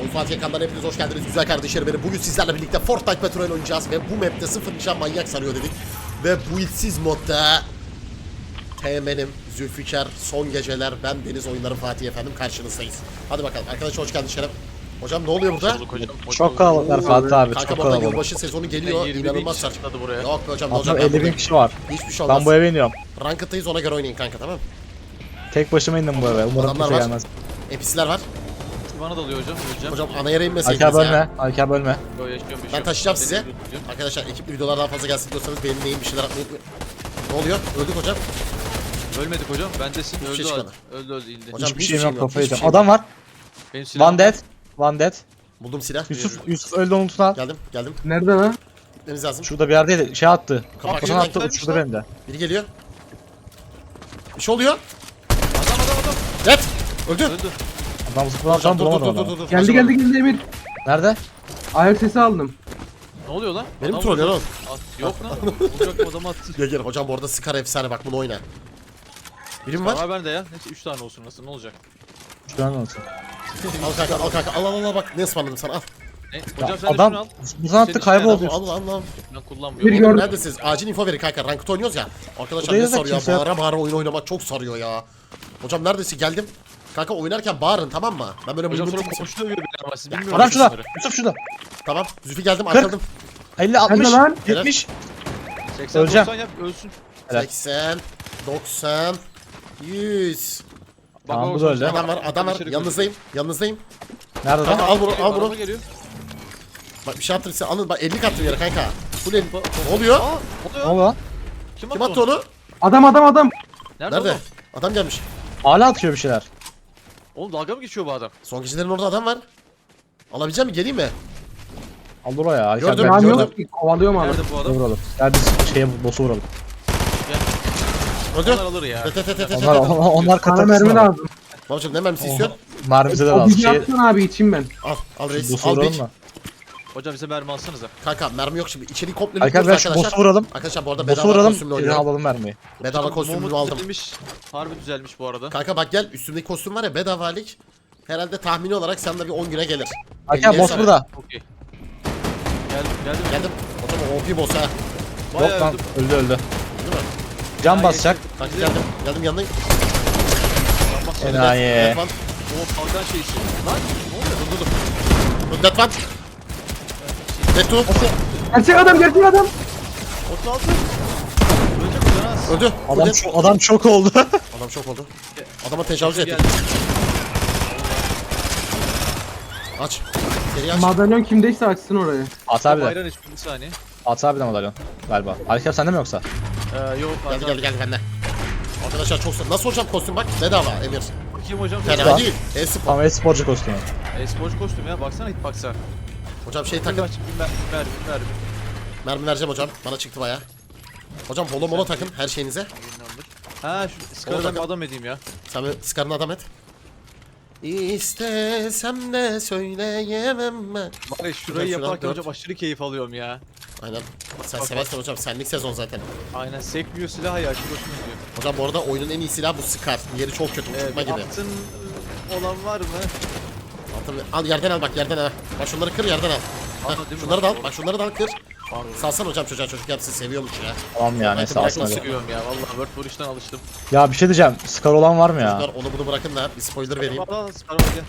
Oyun Fatih Ekan'dan hepiniz hoş geldiniz güzel kardeşlerim benim. Bugün sizlerle birlikte Fortnite Patrol oynayacağız ve bu map'te sıfır nişan manyak sarıyor dedik. Ve bu ilsiz modda Teğmenim, Zülfikar, Son Geceler, ben Deniz Oyunları Fatih efendim karşınızdayız. Hadi bakalım arkadaşlar hoş geldin Şeref. Hocam ne oluyor burada? Çok kalabalıklar Fatih abi Kanka çok bu arada kalabalık. yılbaşı sezonu geliyor. 20 bin İnanılmaz atladı buraya. Yok be hocam ne ben 50 bin buradayım. kişi var. Hiçbir şey olmaz. Ben bu eve iniyorum. Ranked'dayız ona göre oynayın kanka tamam mı? Tek başıma indim bu eve. Umarım Adamlar kimse var. gelmez. NPC'ler var. Bana dalıyor hocam. Öleceğim. Hocam ana yere inmeseydiniz Alker ya. bölme. Alker bölme. Yo, yaşıyorum, Ben taşıyacağım size. Arkadaşlar ekipli videolar daha fazla gelsin diyorsanız benim neyim bir şeyler atmayı unutmayın. Ne oluyor? Öldük hocam. Ölmedik hocam. Bendesin. Hiçbir Öldü şey öldü. çıkmadı. Öldü öldü indi. Hocam Hiçbir hiçbir şeyim şeyim yok kafayı hiçbir yiyeceğim. şeyim Adam var. Benim silahım One dead. One dead. Buldum silah. Yusuf, Yusuf öldü al. Geldim geldim. Nerede lan? Deniz lazım. Şurada bir yerdeydi. Şey attı. Kapak Kafasına yerden attı. gelmiş Uçurdu lan. beni de. Biri geliyor. Bir şey oluyor. Adam adam adam. Evet. Öldü. Öldü. Adam an Dur dur bulamadım dur dur adamı. dur. Geldi geldi geldi Emir. Nerede? Ayak sesi aldım. Ne oluyor lan? Benim Adam troll. At- Yok lan. Vuracak adamı attı. Gel gel hocam bu arada Scar efsane bak bunu oyna. Birim var. Var bende ya. Neyse 3 tane olsun nasıl ne olacak? Şu an olsun. Al kanka al kanka al al al bak ne ısmarladım sana al. E, Ya hocam sen de şunu adam al. buzdan attı Senin kayboldu. Al al al. Ben Bir kullanmıyorum. Gördüm. Neredesiniz? Acil info verin kanka. Ranked oynuyoruz ya. Arkadaşlar ne da sarıyor? kimse yok. Bağıra bağıra oyun oynamak çok sarıyor ya. Hocam neredesin? Geldim. Kanka oynarken bağırın tamam mı? Ben böyle Hocam sonra mıymıntı komşu dövüyor beni ama siz bilmiyorsunuz. Adam şurada. bunları. Yusuf şurada. Tamam. Zülfü geldim Kırk. arkaladım. 50 60 Nerede lan? 70. 80 Öleceğim. 90 yap ölsün. Evet. 80, 90, 100. Tamam, bak, bu da öldü. Adam var, adam var. Yanınızdayım, yanınızdayım. Nerede Kanka adam? al bunu, al Araba bunu. geliyor. Bak bir şey attım size. Alın bak 50 kattım yere kanka. Bu ne? Ne oluyor? Aa, o da Ne ya. oldu lan? Kim Kim attı onu? Adam adam adam. Nerede? Nerede? oğlum? Adam gelmiş. Hala atıyor bir şeyler. Oğlum dalga mı geçiyor bu adam? Son gecelerin orada adam var. Alabilecek mi? Geleyim mi? Al dur o ya. Alker Gördüm, ben gördüm. yok ki kovalıyorum abi. Nerede bu adam? Vuralım. Biz şeye boss'u vuralım. Öldü. Onlar alır ya. Te te te te te Onlar, te. onlar, onlar Sana mermi lazım. Babacım ne mermisi istiyorsun? Mermimize de O lazım. bilgi Şey, atsana abi içeyim ben. Al, al reis. boss'u Al vuralım bir. mı? Hocam bize mermi alsanıza. Kanka mermi yok şimdi. İçeri komple Alker lütfen şu arkadaşlar. boss'u vuralım. Arkadaşlar bu arada Boss'u bedava vuralım. kostümle Geri oynuyorum. alalım mermiyi. Bedava kostümümü aldım. düzelmiş. Harbi düzelmiş bu arada. Kanka bak gel üstümdeki kostüm var ya bedavalık. Herhalde tahmini olarak sende bir 10 güne gelir. Alker Elliye boss sana. burada. Okey. Geldim geldim. Geldim. O OP boss ha. Bayağı Yok lan öldüm. öldü öldü. Değil mi? Can Ay, basacak. Bak geldim. Geldim yanındayım. Bak, bak, Enayi. One. O kalkan şeysi. Lan ne oluyor? Dur dur dur. Dur dead one. Dead two. Gerçek adam gerçek adam. 36. Ölecek o az. Öldü. Adam dead. çok, adam çok oldu. Adam şok oldu. Adama tecavüz ettik. Geldi. Aç. Seri aç. Madalyon kimdeyse açsın orayı. At abi de. Bayran içmiş bir saniye. At abi de madalyon. Galiba. Alker sende mi yoksa? Ee, yok. Geldi Geldi geldi bende. Arkadaşlar çok sa- Nasıl hocam kostüm bak bedava Emir. Bakayım hocam. Fena değil. E-spor. Tamam e-sporcu kostümü. Esporcu kostüm ya. Baksana hit baksa. Hocam şey takın. Ver ver ver. Mermi vereceğim hocam. Bana çıktı baya. Hocam bolo mola takın her şeyinize. Ha şu Scar'ı ben adam edeyim ya. Sen Scar'ını adam et. İstesem de söyleyemem ben. Ya şurayı şuradan yaparken hocam aşırı keyif alıyorum ya. Aynen. Sen seversen hocam senlik sezon zaten. Aynen sekmiyor silah ya. Aşırı hoşuma gidiyor. Hocam bu arada oyunun en iyi silahı bu Scar. Yeri çok kötü uçurtma Ee, gibi. altın ıı, olan var mı? Altın, al yerden al bak yerden al. Bak şunları kır yerden al. Mi şunları da al. Bak şunları da al kır. Pardon. Salsana hocam çocuğa çocuk yapsın seviyormuş ya. Tamam ya neyse hadi. Seviyorum ya vallahi World War 3'ten alıştım. Ya bir şey diyeceğim. Scar olan var mı ya? Çocuklar onu bunu bırakın da bir spoiler vereyim. Scar gel.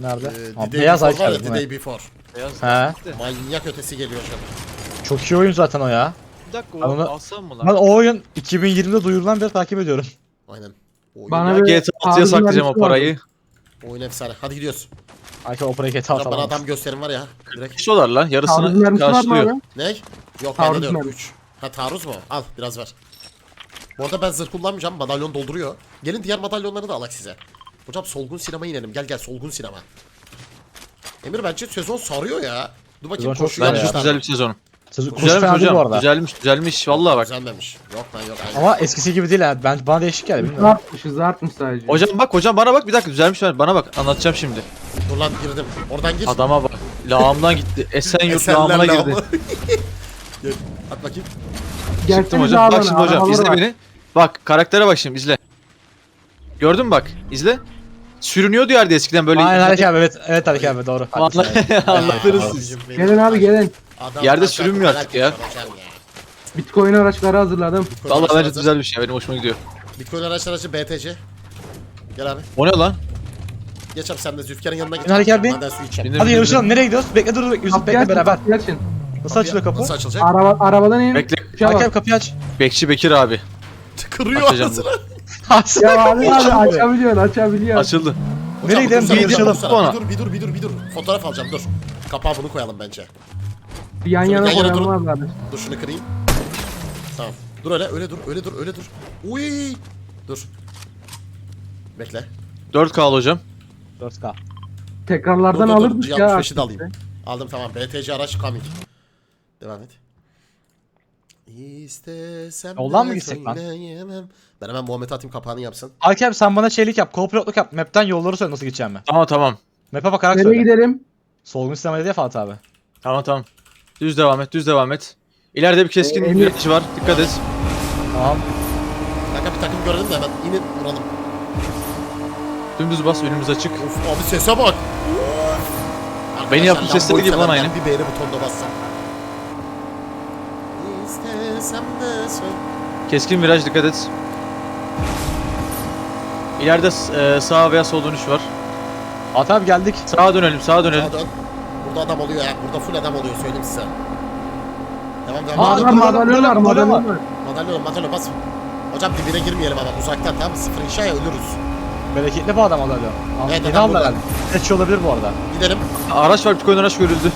Nerede? Ee, The beyaz ya Alker The? Day Before. Beyaz. He. Manyak ötesi geliyor an. Çok iyi oyun zaten o ya. Bir dakika Ben onu- alsam mı Ben lan? o oyun 2020'de duyurulan beri takip ediyorum. Aynen. Oyun, Bana Ya bir GTA 6'ya tarzı saklayacağım o parayı. Oyun efsane. Hadi gidiyoruz. Alker o kete Hocam bana adam gösterim var ya. Direkt. Kişi olar lan Taarruz yarısını var mı karşılıyor. abi? Ne? Yok Taarruz bende de yok. mermi. 3. Ha taarruz mu? Al biraz ver. Bu arada ben zırh kullanmayacağım. Madalyon dolduruyor. Gelin diğer madalyonları da alak size. Hocam solgun sinema inelim. Gel gel solgun sinema. Emir bence sezon sarıyor ya. Dur bakayım Sezon çok koşuyor. Bence güzel çok ya. güzel bir sezon. Sözü kuş Güzelmiş fena değil bu hocam. arada. Güzelmiş düzelmiş vallahi bak. Güzelmemiş. Yok lan yok. Aynen. Ama eskisi gibi değil ha. Ben, bana değişik geldi bilmiyorum. artmış hızı artmış sadece. Hocam bak hocam bana bak bir dakika düzelmiş bana bak anlatacağım şimdi. Dur lan girdim. Oradan gir. Adama bak. Lağımdan gitti. Esenyurt Esenler lağımına girdi. lağımı. Gel. At bakayım. Çıktım hocam. Bak şimdi hocam izle beni. Bak karaktere bak şimdi izle. Gördün mü bak izle. Sürünüyordu yerde eskiden böyle. Aynen Haluk abi evet. Evet Haluk abi doğru. Vallahi anlatırız siz. Gelin abi gelin. Adam Yerde zaten sürünmüyor artık ya. Bitcoin araçları hazırladım. Bitcoin Vallahi araçlar bence güzel bir şey. Benim hoşuma gidiyor. Bitcoin araçlar açı BTC. Gel abi. O ne lan? Geç abi sen de Zülfikar'ın yanına git. Haluk abi. Maden suyu içelim. Bindim, Hadi bindim, yarışalım. Nereye gidiyoruz? Bekle dur bekle Yusuf bekle açın, beraber. kapıyı açın. Nasıl açılıyor kapı? Nasıl açılacak? Araba, arabadan in. Bekle. Şey Haluk bak. abi kapıyı aç. Bekçi Bekir abi. Kırıyor Açacağım ağzını. Ya abi abi açabiliyorsun açabiliyorsun. Açıldı. Hocam, Nereye gidelim? yarışalım. dursana. Sonra. Bir dur bir dur bir dur bir dur. Fotoğraf alacağım dur. Kapağı bunu koyalım bence. Bir yan yana yan yana koyalım abi. Dur şunu kırayım. Tamam. Dur öyle öyle dur öyle dur öyle dur. Uy. Dur. Bekle. 4K hocam. 4K. Tekrarlardan Dur, dur, dur. alırdık ya. G65'i de alayım. Aldım tamam. BTC araç coming. Devam et. İstesem Yoldan mı gitsek lan? söyleyemem. Ben hemen Muhammed atayım kapağını yapsın. Abi sen bana şeylik yap. Co-pilotluk yap. Map'ten yolları söyle nasıl gideceğimi. Tamam tamam. Map'e bakarak Nereye söyle. gidelim? Solgun sinemaydı ya Fatih abi. Tamam tamam. Düz devam et, düz devam et. İleride bir keskin Emir- yönetici var. Dikkat et. Tamam. Kanka bir takım gördüm de hemen inin vuralım. Dümdüz bas, önümüz açık. Of abi sese bak. Arkadaşlar, sesleri Lambo'yu gibi lan aynı. Bir beğeni butonuna bassam. İstesem de söyle. Keskin viraj, dikkat et. İleride e, sağ veya sol dönüş var. Fatih abi geldik. Sağa dönelim, sağa dönelim. Sağa dön. Burada adam oluyor ya. Burada full adam oluyor söyleyeyim size. Devam devam. Aa, dur, madalyon var. Madalyon madalyon bas. Hocam dibine girmeyelim ama uzaktan tamam mı? Sıfır inşaya ölürüz. Bereketli bu adam alıyor. Evet, adam aldı herhalde. Seçici olabilir bu arada. Gidelim. Araç var, Bitcoin araç görüldü.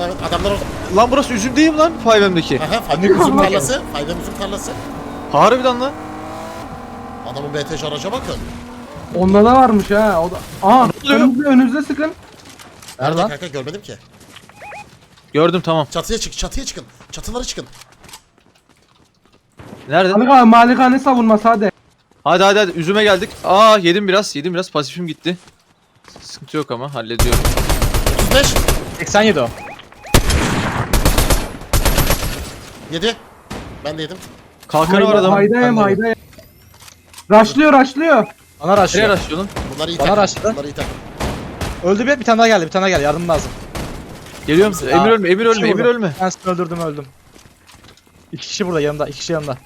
Adamlar orada. Lan burası üzüm değil mi lan 5M'deki? Aha Fayda üzüm tarlası. Fayda üzüm tarlası. Harbiden lan. Adamın BTC araca bakın. Onda da varmış ha. O da. Aa oluyor? önünüzde, önünüzde sıkın. Nerede lan? kanka görmedim ki. Gördüm tamam. Çatıya çık, çatıya çıkın. Çatılara çıkın. Nerede? Hadi abi malikane savunması hadi. Hadi hadi hadi üzüme geldik. Aa yedim biraz, yedim biraz. Pasifim gitti. Sıkıntı yok ama hallediyorum. 35. 87 o. 7. Ben de yedim. Kalkanı var Hayda adamın. hayda Ben de- hayda yem. Raşlıyor raşlıyor. Bana Nereye araştırıyor lan? Bunlar iyi Bana takım. araçla. Bunlar iyi takım. Öldü bir, bir tane daha geldi. Bir tane daha geldi. Yardım lazım. Geliyorum. Emir Aa, ölme, Emir ölme, Emir ölme. Ben seni öldürdüm öldüm. İki kişi burada yanımda. iki kişi yanımda.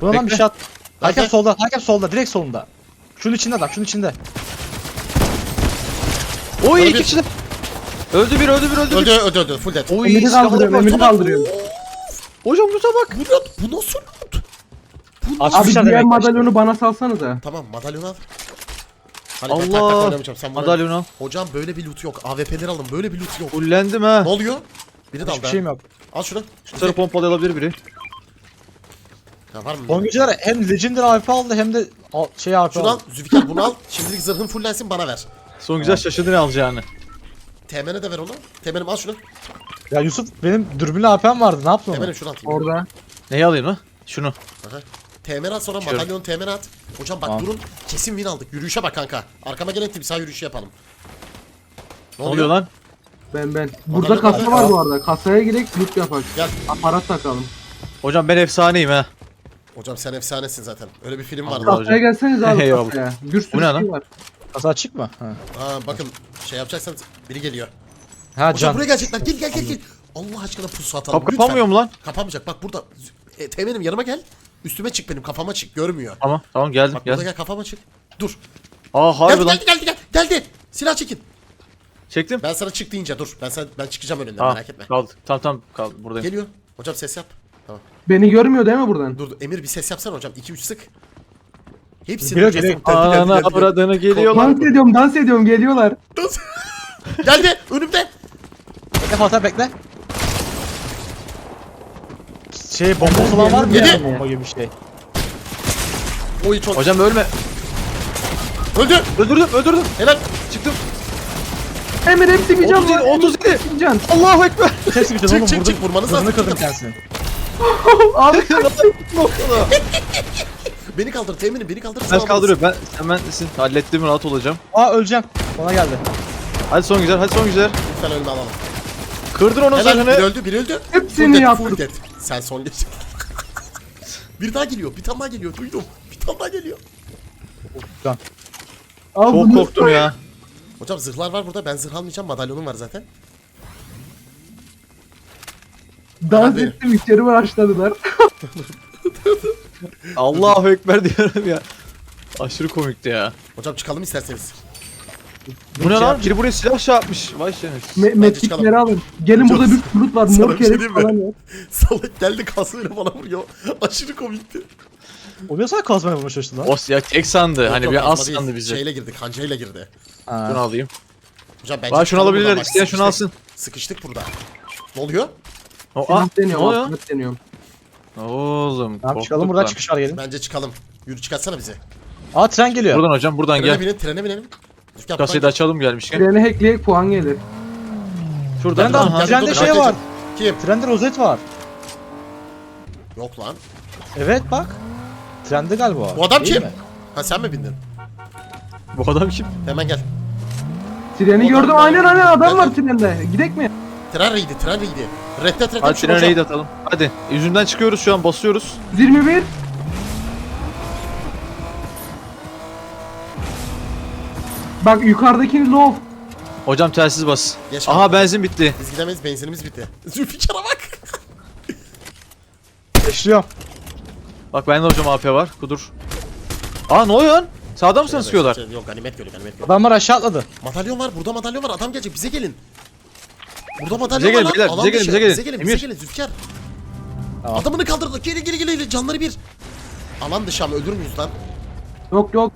Buna lan bir Bekle. şey at. Hakem Bekle. solda. Hakem solda. Direkt solunda. Şunun içinde adam. Şunun içinde. Oy Öldü. iki kişi de. Öldü bir, öldü bir, öldü bir. Öldü öldü öldü. Full dead. Oy Emiri silahlara kaldırıyorum bak. emiri Tamam. kaldırıyorum. Hocam loot'a bak. Bu loot. Bu nasıl loot? Bu Abi Açmışlar diğer demek. madalyonu bana salsanıza. Tamam madalyon al. Hani ben Allah. tak tak oynamayacağım. Sen bana- Madalyon al. Hocam böyle bir loot yok. AWP'leri alın. Böyle bir loot yok. Fullendim ha. Ne oluyor? Biri daldı. Hiçbir ha. şeyim yok. Al şunu. Sarı pompalı alabilir biri. Ya var mı? Son geceler hem Legendary AWP aldı hem de şey AWP Şunu al. aldı. Zülfikar bunu al. Şimdilik zırhın fullensin bana ver. Son güzel şaşırdı ne alacağını. Teğmen'e de ver onu. Teğmen'im al şunu. Ya Yusuf benim dürbünlü AWP'm vardı. Ne yaptın onu? Şunu atayım. Orada. Neyi alayım lan? Şunu. Aha. Teğmen at sonra Şöyle. madalyon teğmen at. Hocam bak Tamam. durun. Kesin win aldık. Yürüyüşe bak kanka. Arkama gelen timsah yürüyüşü yapalım. Ne Ne oluyor lan? Ben ben. Burada Madalyon kasa var. var bu arada. Kasaya girek loot yapak. Gel. Aparat takalım. Hocam ben efsaneyim ha. Hocam sen efsanesin zaten. Öyle bir film vardı. Allah. Kasaya gelseniz abi Eyvallah. kasaya. Bir sürü Bu ne şey lan? var. Kasa açık mı? Ha, Aa bakın şey yapacaksanız biri geliyor. ha Hocam can. buraya gelecekler. Gel gel gel gel. Allah aşkına pusu atalım. Kap lütfen. kapanmıyor mu lan? Kapanmayacak. Bak burada. E, teğmenim yanıma gel. Üstüme çık benim kafama çık. Görmüyor. Tamam tamam geldim Bak burada geldim. gel kafama çık. Dur. Aa harbi Geldi lan. geldi geldi geldi. Geldi. Silah çekin. Çektim. Ben sana çık deyince dur. Ben sana ben çıkacağım önünden Tamam merak etme. kaldı. Tamam tamam kaldı buradayım. Geliyor. Hocam ses yap. Tamam. Beni görmüyor değil mi buradan? Dur dur. Emir bir ses yapsana hocam. 2 3 sık. Hepsini. Geldi, geldi, Ana avradını geliyorlar. Dans ediyorum dans ediyorum geliyorlar. Dans- geldi önümde. Bekle Fatih bekle. Şey bomba falan var mı Yedi. ya? Bomba gibi bir şey. Oy çok. Hocam ölme. Öldü. Öldürdüm öldürdüm. Helal. Çıktım. Emir hepsi bir can 37 var. 37. Hepsi bir can. Allahu ekber. Ses bir Çık, oğlum çık, vurdum. çık, vurmanız Hızını lazım. kırdım Çık. kendisini. Abi Beni kaldır teğmenim beni kaldır. Ben kaldırıyorum. Ben hemen sin hallettim rahat olacağım. Aa öleceğim. Bana geldi. Hadi son güzel. Hadi son güzel. Lütfen ölme alalım. Kırdın onun Helal biri zırhını. öldü biri öldü. Hepsini Full dead. Full dead. Sen son geç. bir daha geliyor bir tane daha geliyor duydum. Bir tane daha geliyor. Al Çok bunu. korktum ya. Hocam zırhlar var burada. Ben zırh almayacağım. Madalyonum var zaten. Dans Abi. ettim içeri başladılar. Allahu Ekber diyorum ya. Aşırı komikti ya. Hocam çıkalım isterseniz. Bu ne lan? Biri buraya silah şey yapmış. Vay şerefsiz. Me. Metrikleri alın. Gelin burada bir bulut var. Sana Mor bir şey kerek diyeyim mi? falan ya. Salak geldi kasıyla bana vuruyor. Aşırı komikti. O bir sana kazmaya vurmuş işte lan. Os ya tek sandı. Hani Yok, bir yok, az kazma değil. sandı bizi. Şeyle girdi. Kancayla girdi. Ha. Bunu alayım. Hocam bence Bak şunu çıkalım buradan alabilirler. bak, İsteyen şunu sıkıştık. alsın. Sıkıştık burada. Ne oluyor? O, Silah ne deniyorum. oluyor? Silah deniyorum. Oğlum. Tamam çıkalım buradan çıkış var gelin. Bence çıkalım. Yürü çıkartsana bizi. Aa tren geliyor. Buradan hocam buradan Trene gel. binin, trene binelim. Rüzgar Kasayı da buradan- açalım gelmişken. Treni hackleyek puan gelir. Şuradan. Trende, Aha. Trende dur, şey dur, var. Kim? Trende rozet var. Yok lan. Evet bak. Trende galiba. Bu adam Değil kim? mi? Ha sen mi bindin? Bu adam kim? Hemen gel. Treni gördüm. Aynen aynen adam var trende. Gidek mi? Tren reydi, tren reydi. Reddet reddet Hadi şu tren hocam. raid atalım. Hadi. Yüzünden çıkıyoruz şu an basıyoruz. 21. Bak yukarıdaki low. Hocam telsiz bas. Geç Aha kaldık. benzin bitti. Biz gidemeyiz, benzinimiz bitti. Zülfikar'a bak. Geçiyorum. Bak bende hocam AP var. Kudur. Aa ne oluyor lan? Sağda mı sana sıkıyorlar? Yok ganimet gölü, ganimet gölü. Adamlar aşağı atladı. Madalyon var, burada madalyon var. Adam gelecek, bize gelin. Burada madalyon Bize var gelin, lan. Alan bize gelin, dışı. bize gelin. Bize gelin, bize Emir. gelin Zülfikar. Tamam. Adamını kaldırdı. Geri geri geri. Canları bir. Alan dışı ama ölür müyüz lan? Yok yok.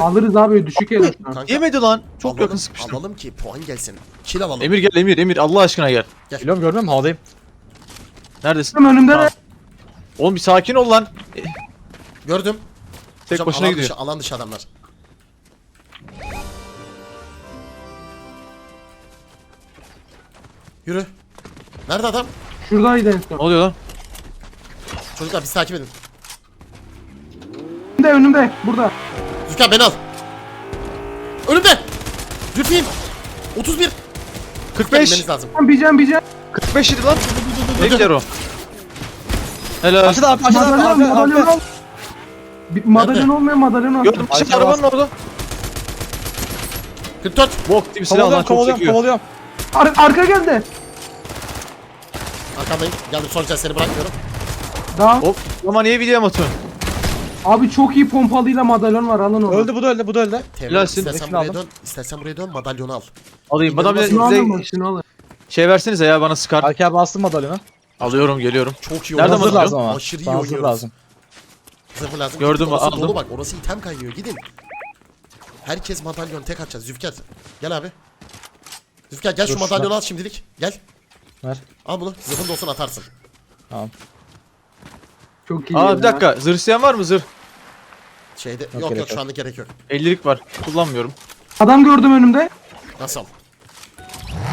Alırız abi düşük el şu an. Kanka, Yemedi lan. Çok alalım, yakın sıkıştım. Alalım ki puan gelsin. Kill alalım. Emir gel Emir Emir Allah aşkına gel. Biliyorum görmüyor musun? Havadayım. Neredesin? Tam önümde Tamam. de. Oğlum bir sakin ol lan. Gördüm. Tek Hocam, başına alan gidiyor. Dışı, alan dışı adamlar. Yürü. Nerede adam? Şuradaydı en Ne son. oluyor lan? Çocuklar bizi takip edin. Önümde önümde. Burada. Zülkan beni al. Önümde. Zülfiyim. 31. 45. Bilmeniz lazım. Bir can bir can. 45 idi lan. Ne gider o? Helal. Aşağıda abi aşağıda abi. Madalyon abi, madalyon al. Bir madalyon olmayan madalyon al. Gördüm çık Arkaya arabanın orada. 44. Bok gibi silah lan çok kovalıyorum çekiyor. kovalıyorum. Ar arka geldi. Arkandayım. Geldim son seni bırakmıyorum. Daha. Hop ama niye video atıyorsun? Abi çok iyi pompalıyla madalyon var alın onu. Öldü bu da öldü bu da öldü. Helalsin. İstersen buraya aldım. dön. İstersen buraya dön. Madalyonu al. Alayım. Bana bir Şunu bize alın bak şunu alın. şey versenize ya bana sıkar. Arkaya bastım madalyonu. Alıyorum geliyorum. Çok iyi Nerede. Hazır lazım ama. Aşırı iyi Bana hazır oynuyoruz. lazım. Zırhı lazım. Gördüm, Orası aldım. dolu bak. Orası item kaynıyor. Gidin. Herkes madalyon tek atacağız. Zülfikar. Gel abi. Zülfikar gel Dur şu şuna. madalyonu al şimdilik. Gel. Ver. Al bunu. Zırhın da olsun atarsın. Tamam. Çok iyi. Aa bir dakika zırh isteyen var mı zırh? Şeyde yok gerek yok, şu yok. anda gerek yok. 50'lik var. Kullanmıyorum. Adam gördüm önümde. Nasıl?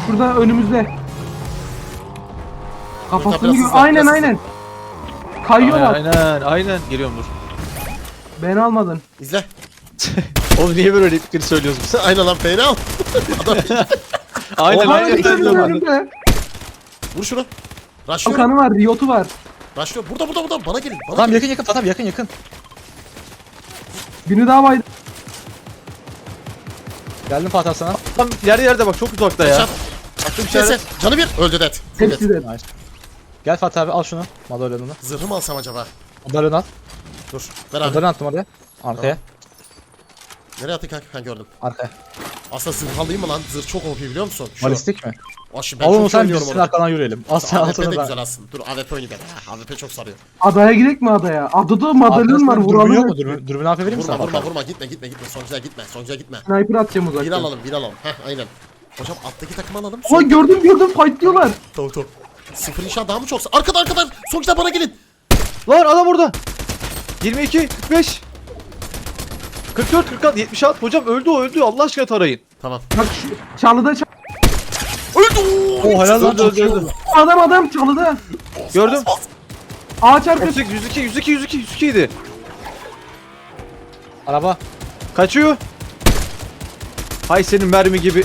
Şurada önümüzde. Kafasını biraz gör. hızlı, Aynen biraz aynen. Aynen Kayıyorlar. aynen aynen. Geliyorum dur. Beni almadın. İzle. Oğlum niye böyle replikleri söylüyoruz biz? aynen lan beni al. Aynen Oha, aynen. aynen. önümde. Vur şunu. Raşlıyorum. Kalkanı var, riyotu var. Raşlıyorum. Burada burada burada. Bana gelin. Bana Tamam gelin. yakın yakın tamam yakın yakın. Birini daha baydı. Geldim Fatih sana. Tam yerde yerde bak çok uzakta ya. Çat. Attım içeri. Canı bir. Öldü det. Hepsi de. Nice. Gel Fatih abi al şunu. Madalyonunu. Zırhı mı alsam acaba? Madalyonu al. Dur. Ver abi. Madalyonu attım oraya. Arkaya. Nereye attın kanka? Ha gördüm. Arkaya. Aslında zırh alayım mı lan? Zırh çok OP biliyor musun? Şu. Balistik mi? Aşı ben Al çok sen oynuyorum biz onu. arkadan yürüyelim. Al sen AWP de ben. güzel aslında. Dur AWP oynayayım ben. AWP çok sarıyor. Adaya gidek mi adaya? Adada madalyon var Arkadaşlar, Dürbün yok vuralım. mu? Dürbün, dürbün AP vereyim mi Vurma sana? vurma vurma gitme gitme gitme. Sonuncuya gitme. Sonuncuya gitme. Sniper atacağım Bir uzaktan. alalım bir alalım. Heh aynen. Hocam alttaki takımı alalım. Aa gördüm gördüm fight diyorlar. Tamam tamam. Sıfır inşaat daha mı çok? Arkada arkada. Sonuçta bana gelin. Lan adam orada. 22, 45. 44, 46, 76. Hocam öldü o öldü. Allah aşkına tarayın. Tamam. Bak şu çalıda çal- Öldü. Oo helal lan. Öldü öldü. Adam adam çalıda. Gördüm. Ağaç arkası. 38, 102, 102, 102, 102 idi. Araba. Kaçıyor. Hay senin mermi gibi.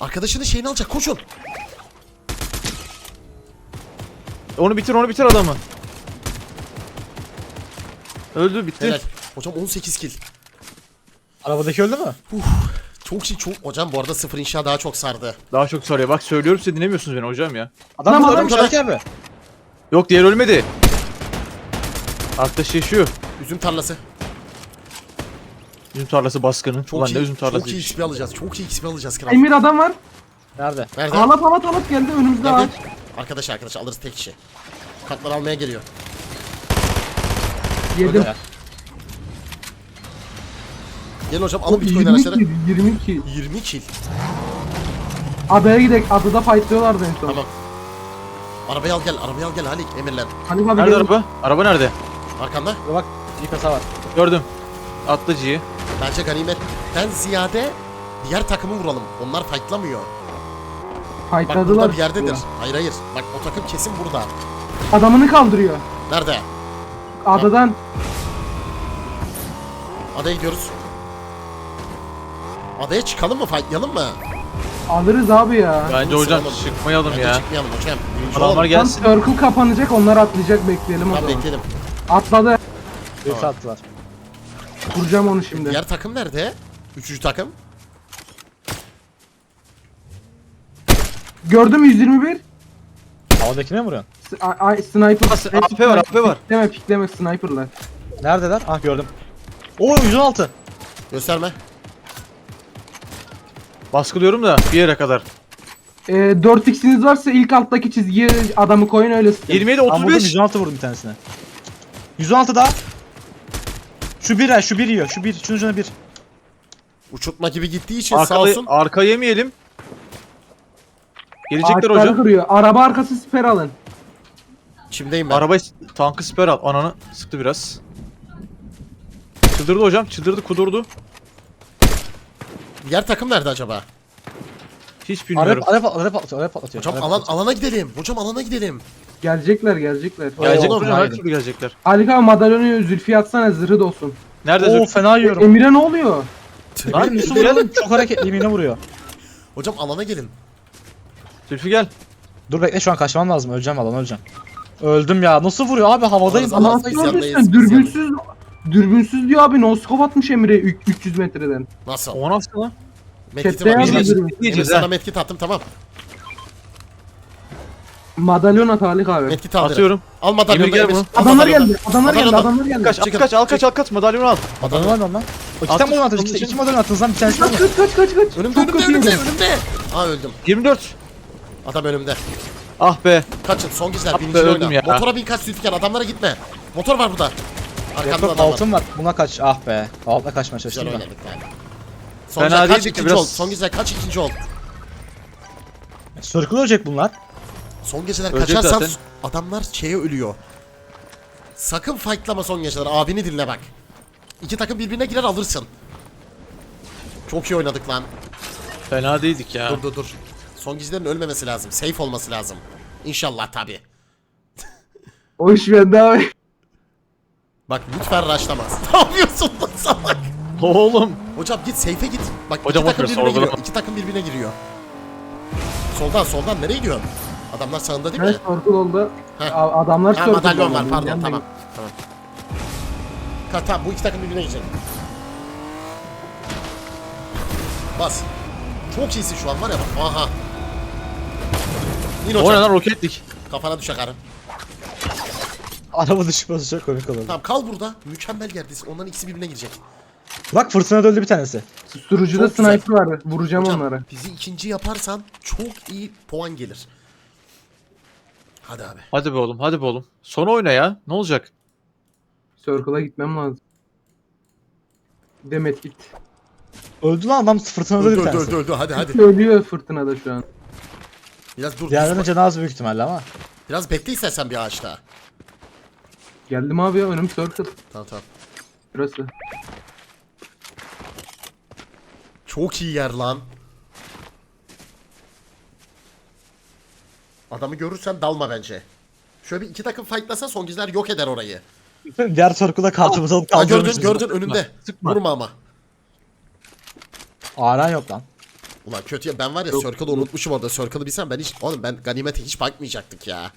Arkadaşının şeyini alacak. Koşun. Onu bitir onu bitir adamı. Öldü bitti. Helal. Hocam 18 kill. Arabadaki öldü mü? Çok iyi çok. Hocam bu arada sıfır inşa daha çok sardı. Daha çok sarıyor. Bak söylüyorum size dinlemiyorsunuz beni hocam ya. Adam burada ölmüş adam- Erki abi. Yok diğer ölmedi. Arkadaş yaşıyor. Üzüm tarlası. Üzüm tarlası baskını. Çok Ulan iyi. ne üzüm çok iyi tarlası. XP alacağız. Çok iyi XP alacağız kral. Emir adam var. Nerede? Nerede? Alat alat alat geldi önümüzde ağaç. Arkadaş arkadaş alırız tek kişi. Kartları almaya geliyor. Yedim. Öyle. Gelin hocam alın bitcoin 20 araçları. kill, 20 kill. 20 kill. Adaya gidelim. Adada fightlıyorlardı en son. Tamam. Arabayı al gel, arabayı al gel Halik Emirlen. Hani abi Nerede araba? Araba nerede? Arkanda. Bak bir kasa var. Gördüm. Atlıcıyı. Bence ganimetten ziyade diğer takımı vuralım. Onlar fightlamıyor. Bak Fightladılar. burada bir yerdedir. Hayır hayır. Bak o takım kesin burada. Adamını kaldırıyor. Nerede? Adadan. Adaya gidiyoruz. Adaya çıkalım mı? Fightlayalım mı? Alırız abi ya. Bence Nasıl hocam oğlum? çıkmayalım Bence ya. çıkmayalım hocam. Birinci Adamlar olalım. Tam gelsin. circle kapanacak onlar atlayacak bekleyelim o Tamam zaman. bekleyelim. Atladı. Bir Tamam. attılar. Vuracağım onu şimdi. Diğer takım nerede? Üçüncü takım. Gördüm 121. Havadakine mi vuruyorsun? S- a- a- sniper. AP var, AP var. Pikleme pikleme sniperlar. Neredeler? Ah gördüm. Oo 116. Gösterme. Baskılıyorum da bir yere kadar. Ee, 4x'iniz varsa ilk alttaki çizgiye adamı koyun öyle sıkın. 27 Ben vurdum 35. 116 vurdum bir tanesine. 116 daha. Şu bir ha şu bir yiyor. Şu bir. Şunun ucuna bir. Uçurtma gibi gittiği için sağ Arka, olsun. arka yemeyelim. Gelecekler Ağaçları hocam. kırıyor. Araba arkası siper alın. Çimdeyim ben. Arabayı tankı siper al. Ananı sıktı biraz. Çıldırdı hocam. Çıldırdı kudurdu. Diğer takım nerede acaba? Hiç bilmiyorum. Araba araba araba patlatıyor. Araba patlatıyor. Hocam alan, patlatıyor. alana gidelim. Hocam alana gidelim. Gelecekler gelecekler. Gelecek Oğlum, hocam her türlü gelecekler. Halik abi madalyonu Zülfiye atsana zırhı dolsun. Nerede Oo Zülfü? fena yiyorum. Emir'e ne oluyor? Lan nasıl Zülfü gel. Çok hareketliyim yine vuruyor. Hocam alana gelin. Zülfü gel. Dur bekle şu an kaçmam lazım. Öleceğim alan öleceğim. Öldüm ya. Nasıl vuruyor abi havadayım. Allah'ım. Ama Biz nasıl yanındayız, öldüysen biz dürbünsüz dürbünsüz diyor abi noskop atmış Emir'e ü- 300 metreden. Nasıl? O nasıl lan? Medkit'i Chatte var. yazıyor Emir, dürbün. Emir Diyeceğiz sana medkit attım tamam. Madalyon at Halik abi. Medkit al. Atıyorum. Al madalyonu Emir gel Emir. bunu. Al Adamlar madalyonu. geldi. Adamlar geldi. Madalyonu. Adamlar geldi. Kaç, Çıkın, kaç, al kaç, al kaç, madalyonu al. Adamı var mı lan? O iki Attım, tane mi attınız? İki, madalyon attınız lan bir tanesi Kaç var. kaç kaç kaç kaç. Önümde Çok önümde önümde önümde. Aa öldüm. 24. Adam önümde. Ah be. Kaçın son gizler Ah be, birinci öldüm oyna. ya. Motora bin kaç Zülfikar adamlara gitme. Motor var burada. Arkamda adam var. altın var. Buna kaç. Ah be. Altına kaçmaya Güzel çalıştım da. oynadık lan. Son Fena güzel kaç değildik de ikinci biraz- ol. Son güzel kaç ikinci ol. Circle ölecek bunlar. Son geceler Ölecek kaçarsan zaten. adamlar şeye ölüyor. Sakın fightlama son geceler. Abini dinle bak. İki takım birbirine girer alırsın. Çok iyi oynadık lan. Fena değildik ya. Dur dur dur. Son gizlerin ölmemesi lazım. Safe olması lazım. İnşallah tabi. O iş bende abi. Bak lütfen rushlamaz. ne yapıyorsun lan salak? Oğlum. Hocam git safe'e git. Bak Hocam iki takım otur, birbirine giriyor. İki takım birbirine giriyor. Soldan soldan nereye gidiyorsun? Adamlar sağında değil mi? Evet circle oldu. Heh. A- Adamlar Ha circle madalyon var pardon tamam. Tamam. Ha, tamam bu iki takım birbirine girecek. Bas. Çok iyisin şu an var ya bak. Aha. İn O ne hocam. lan roketlik. Kafana düşe karın. Araba düşmesi çok komik olur. Tamam kal burada. Mükemmel yerdesin. Onların ikisi birbirine girecek. Bak fırtına öldü bir tanesi. Susturucuda Çok güzel. sniper var. Vuracağım Hocam, onları. bizi ikinci yaparsan çok iyi puan gelir. Hadi abi. Hadi be oğlum, hadi be oğlum. Son oyna ya. Ne olacak? Circle'a gitmem lazım. Demet git. Öldü lan adam fırtına öldü Öldü bir öldü tanesi. öldü öldü. Hadi hadi. Ölüyor fırtınada şu an. Biraz dur. Diğerlerinin dur. canı az büyük ihtimalle ama. Biraz bekle istersen bir ağaçta. Geldim abi ya önüm circle. Tamam tamam. Burası. Çok iyi yer lan. Adamı görürsen dalma bence. Şöyle bir iki takım fightlasa son gizler yok eder orayı. Diğer circle'da kartımızı alıp Aa, gördün kaldırmışız. gördün önünde. sıkma. Vurma ama. Aran yok lan. Ulan kötü ya ben var ya Yok, Circle'ı unutmuşum orada. Circle'ı bilsem ben hiç oğlum ben ganimete hiç bakmayacaktık ya.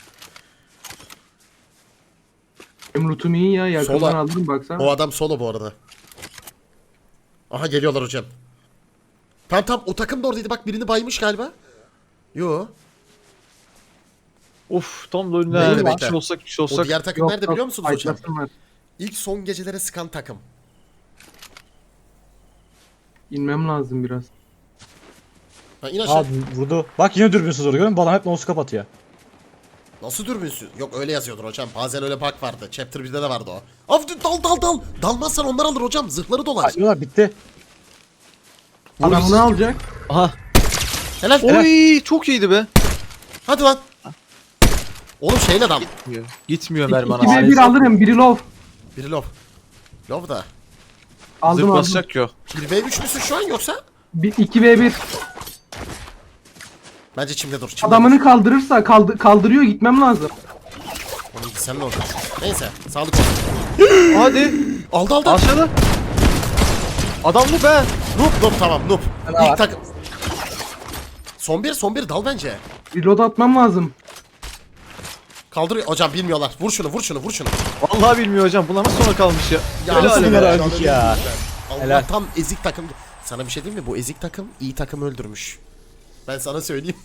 Lootum iyi ya yakından Sola. alırım baksana. O adam solo bu arada. Aha geliyorlar hocam. Tamam tamam o takım da oradaydı bak birini baymış galiba. Yo. Of tam da önüne. bekle. Bir şey olsak bir şey O olsak. diğer takım Yok, nerede yok, biliyor musunuz hocam? İlk son gecelere sıkan takım. İnmem lazım biraz. Ha in aşağı. Aa vurdu. Bak yine dürbünsüz orada görüyor musun? Bana hep no scope atıyor. Nasıl dürbünsüz? Yok öyle yazıyordur hocam. Bazen öyle bug vardı. Chapter 1'de de vardı o. Abi dal dal dal. Dalmazsan onlar alır hocam. Zırhları dolar. Açıyorlar bitti. Adam ne alacak? Aha. Helal. Oy çok iyiydi be. Hadi lan. Oğlum şeyle adam. Gitmiyor. Gitmiyor mermi 2 anasını. v 1 alırım biri low. Biri lob. Lob da. Aldım Zırh aldım. basacak ki o. 1v3 müsün şu an yoksa? 2 v 1. Bence çimde dur. Çimde Adamını kaldırırsa kaldı kaldırıyor gitmem lazım. dur. Oğlum sen ne oldu? Neyse. Sağlık olsun. Hadi. Aldı aldı. Aşağıda. Adam bu be. Noob noob tamam noob. var. İlk takım. Son bir son bir dal bence. Reload atmam lazım. Kaldırıyor. Hocam bilmiyorlar. Vur şunu vur şunu vur şunu. Vallahi bilmiyor hocam. Bunlar nasıl sonra kalmış ya? Ya nasıl helal ya? Allah Helal. tam ezik takım. Sana bir şey diyeyim mi? Bu ezik takım iyi takım öldürmüş. Ben sana söyleyeyim.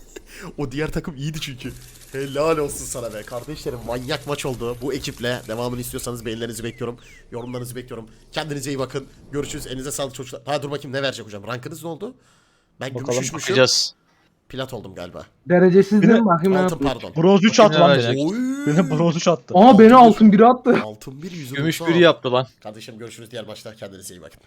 o diğer takım iyiydi çünkü. Helal olsun sana be. Kardeşlerim manyak maç oldu. Bu ekiple devamını istiyorsanız beğenilerinizi bekliyorum. Yorumlarınızı bekliyorum. Kendinize iyi bakın. Görüşürüz. Elinize sağlık çocuklar. Ha dur bakayım ne verecek hocam. Rankınız ne oldu? Ben gümüş Bakalım, düşmüşüm. Bakacağız. Plat oldum galiba. Derecesiz Bir de değil mi? Bakayım ne Altın yapıyor. pardon. Bronz 3 attı lan beni. Oy. Beni bronz 3 attı. Aa beni altın biri attı. Altın bir yüzü. Gümüş biri yaptı lan. Kardeşim görüşürüz diğer maçta. Kendinize iyi bakın.